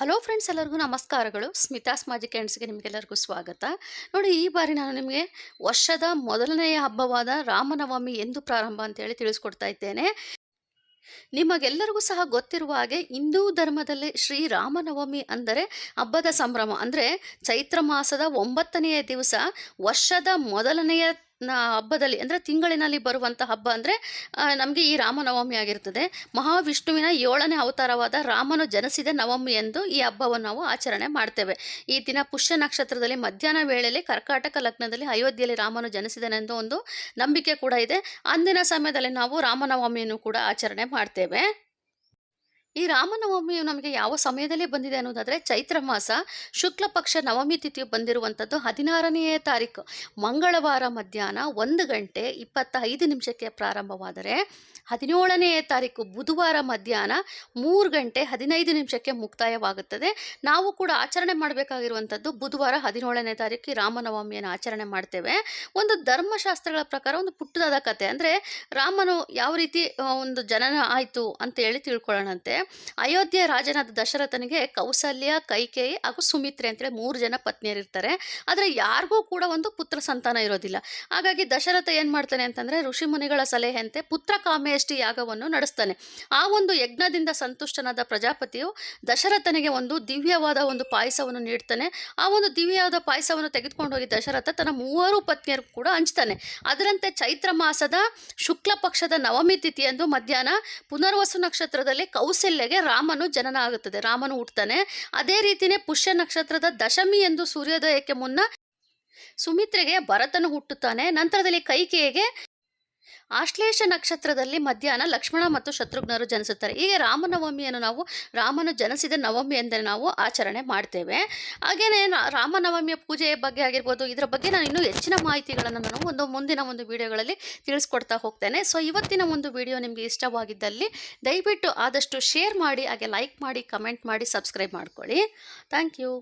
Hello friends ಎಲ್ಲರಿಗೂ ನಮಸ್ಕಾರಗಳು. Smitha's magic ಹ್ಯಾಂಡ್ಸ್ಗೆ ನಿಮಗೆಲ್ಲರಿಗೂ ಸ್ವಾಗತ. ನೋಡಿ, ಈ ಬಾರಿ ನಾನು ನಿಮಗೆ ವರ್ಷದ ಮೊದಲನೆಯ ಹಬ್ಬವಾದ ರಾಮನವಮಿ ಎಂದು ಪ್ರಾರಂಭ ಅಂತೇಳಿ ತಿಳಿಸ್ಕೊಡ್ತಾ ಇದ್ದೇನೆ. ನಿಮಗೆಲ್ಲರಿಗೂ ಸಹ ಗೊತ್ತಿರುವ ಹಾಗೆ ಹಿಂದೂ ಧರ್ಮದಲ್ಲಿ ಶ್ರೀರಾಮನವಮಿ ಅಂದರೆ ಹಬ್ಬದ ಸಂಭ್ರಮ. ಅಂದರೆ ಚೈತ್ರ ಮಾಸದ ಒಂಬತ್ತನೆಯ ದಿವಸ ವರ್ಷದ ಮೊದಲನೆಯ ಹಬ್ಬದಲ್ಲಿ, ಅಂದರೆ ತಿಂಗಳಿನಲ್ಲಿ ಬರುವಂಥ ಹಬ್ಬ ಅಂದರೆ ನಮಗೆ ಈ ರಾಮನವಮಿ ಆಗಿರ್ತದೆ. ಮಹಾವಿಷ್ಣುವಿನ ಏಳನೇ ಅವತಾರವಾದ ರಾಮನು ಜನಿಸಿದ ನವಮಿ ಎಂದು ಈ ಹಬ್ಬವನ್ನು ನಾವು ಆಚರಣೆ ಮಾಡ್ತೇವೆ. ಈ ದಿನ ಪುಷ್ಯ ನಕ್ಷತ್ರದಲ್ಲಿ ಮಧ್ಯಾಹ್ನ ವೇಳೆಯಲ್ಲಿ ಕರ್ಕಾಟಕ ಲಗ್ನದಲ್ಲಿ ಅಯೋಧ್ಯೆಯಲ್ಲಿ ರಾಮನು ಜನಿಸಿದನೆಂದು ಒಂದು ನಂಬಿಕೆ ಕೂಡ ಇದೆ. ಅಂದಿನ ಸಮಯದಲ್ಲಿ ನಾವು ರಾಮನವಮಿಯನ್ನು ಕೂಡ ಆಚರಣೆ ಮಾಡ್ತೇವೆ. ಈ ರಾಮನವಮಿಯು ನಮಗೆ ಯಾವ ಸಮಯದಲ್ಲಿ ಬಂದಿದೆ ಅನ್ನೋದಾದರೆ ಚೈತ್ರ ಮಾಸ, ಶುಕ್ಲ ಪಕ್ಷ ನವಮಿ ತಿಥಿಯು ಬಂದಿರುವಂಥದ್ದು ಹದಿನಾರನೆಯ ತಾರೀಕು. ಮಂಗಳವಾರ ಮಧ್ಯಾಹ್ನ ಒಂದು ಗಂಟೆ ಇಪ್ಪತ್ತೈದು ನಿಮಿಷಕ್ಕೆ ಪ್ರಾರಂಭವಾದರೆ ಹದಿನೇಳನೆಯ ತಾರೀಕು ಬುಧವಾರ ಮಧ್ಯಾಹ್ನ ಮೂರು ಗಂಟೆ ಹದಿನೈದು ನಿಮಿಷಕ್ಕೆ ಮುಕ್ತಾಯವಾಗುತ್ತದೆ. ನಾವು ಕೂಡ ಆಚರಣೆ ಮಾಡಬೇಕಾಗಿರುವಂಥದ್ದು ಬುಧವಾರ ಹದಿನೇಳನೇ ತಾರೀಕು ರಾಮನವಮಿಯನ್ನು ಆಚರಣೆ ಮಾಡ್ತೇವೆ. ಒಂದು ಧರ್ಮಶಾಸ್ತ್ರಗಳ ಪ್ರಕಾರ ಒಂದು ಪುಟ್ಟದಾದ ಕತೆ. ಅಂದರೆ ರಾಮನು ಯಾವ ರೀತಿ ಒಂದು ಜನನ ಆಯಿತು ಅಂತ ಹೇಳಿ ತಿಳ್ಕೊಳ್ಳೋಣಂತೆ. ಅಯೋಧ್ಯೆ ರಾಜನಾದ ದಶರಥನಿಗೆ ಕೌಸಲ್ಯ, ಕೈಕೇಯಿ ಹಾಗೂ ಸುಮಿತ್ರೆ ಅಂತೇಳಿ ಮೂರು ಜನ ಪತ್ನಿಯರಿರ್ತಾರೆ ಆದರೆ ಯಾರಿಗೂ ಕೂಡ ಒಂದು ಪುತ್ರ ಸಂತಾನ ಇರೋದಿಲ್ಲ. ಹಾಗಾಗಿ ದಶರಥ ಏನು ಮಾಡ್ತಾನೆ ಅಂತಂದರೆ ಋಷಿಮುನಿಗಳ ಸಲಹೆಯಂತೆ ಪುತ್ರ ಕಾಮೇಷ್ಟಿ ಯಾಗವನ್ನು ನಡೆಸ್ತಾನೆ. ಆ ಒಂದು ಯಜ್ಞದಿಂದ ಸಂತುಷ್ಟನಾದ ಪ್ರಜಾಪತಿಯು ದಶರಥನಿಗೆ ಒಂದು ದಿವ್ಯವಾದ ಒಂದು ಪಾಯಸವನ್ನು ನೀಡ್ತಾನೆ. ಆ ಒಂದು ದಿವ್ಯವಾದ ಪಾಯಸವನ್ನು ತೆಗೆದುಕೊಂಡು ಹೋಗಿ ದಶರಥ ತನ್ನ ಮೂವರು ಪತ್ನಿಯರು ಕೂಡ ಹಂಚ್ತಾನೆ. ಅದರಂತೆ ಚೈತ್ರ ಮಾಸದ ಶುಕ್ಲ ಪಕ್ಷದ ನವಮಿ ತಿಥಿಯಂದು ಮಧ್ಯಾಹ್ನ ಪುನರ್ವಸು ನಕ್ಷತ್ರದಲ್ಲಿ ಕೌಸಲ್ಯಗೆ ರಾಮನು ಜನನ ಆಗುತ್ತದೆ ರಾಮನು ಹುಟ್ಟುತ್ತಾನೆ. ಅದೇ ರೀತಿನೇ ಪುಷ್ಯ ನಕ್ಷತ್ರದ ದಶಮಿ ಎಂದು ಸೂರ್ಯೋದಯಕ್ಕೆ ಮುನ್ನ ಸುಮಿತ್ರೆಗೆ ಭರತನು ಹುಟ್ಟುತ್ತಾನೆ. ನಂತರದಲ್ಲಿ ಕೈಕೇಯಿಗೆ ಆಶ್ಲೇಷ ನಕ್ಷತ್ರದಲ್ಲಿ ಮಧ್ಯಾಹ್ನ ಲಕ್ಷ್ಮಣ ಮತ್ತು ಶತ್ರುಘ್ನರು ಜನಿಸುತ್ತಾರೆ. ಹೀಗೆ ರಾಮನವಮಿಯನ್ನು ನಾವು ರಾಮನು ಜನಿಸಿದ ನವಮಿ ಎಂದರೆ ನಾವು ಆಚರಣೆ ಮಾಡ್ತೇವೆ. ಹಾಗೆಯೇ ರಾಮನವಮಿಯ ಪೂಜೆಯ ಬಗ್ಗೆ ಆಗಿರ್ಬೋದು, ಇದರ ಬಗ್ಗೆ ನಾನು ಇನ್ನೂ ಹೆಚ್ಚಿನ ಮಾಹಿತಿಗಳನ್ನು ನಾನು ಒಂದು ಮುಂದಿನ ಒಂದು ವಿಡಿಯೋಗಳಲ್ಲಿ ತಿಳಿಸ್ಕೊಡ್ತಾ ಹೋಗ್ತೇನೆ. ಸೊ, ಇವತ್ತಿನ ಒಂದು ವಿಡಿಯೋ ನಿಮಗೆ ಇಷ್ಟವಾಗಿದ್ದಲ್ಲಿ ದಯವಿಟ್ಟು ಆದಷ್ಟು ಶೇರ್ ಮಾಡಿ, ಹಾಗೆ ಲೈಕ್ ಮಾಡಿ, ಕಮೆಂಟ್ ಮಾಡಿ, ಸಬ್ಸ್ಕ್ರೈಬ್ ಮಾಡ್ಕೊಳ್ಳಿ. Thank you.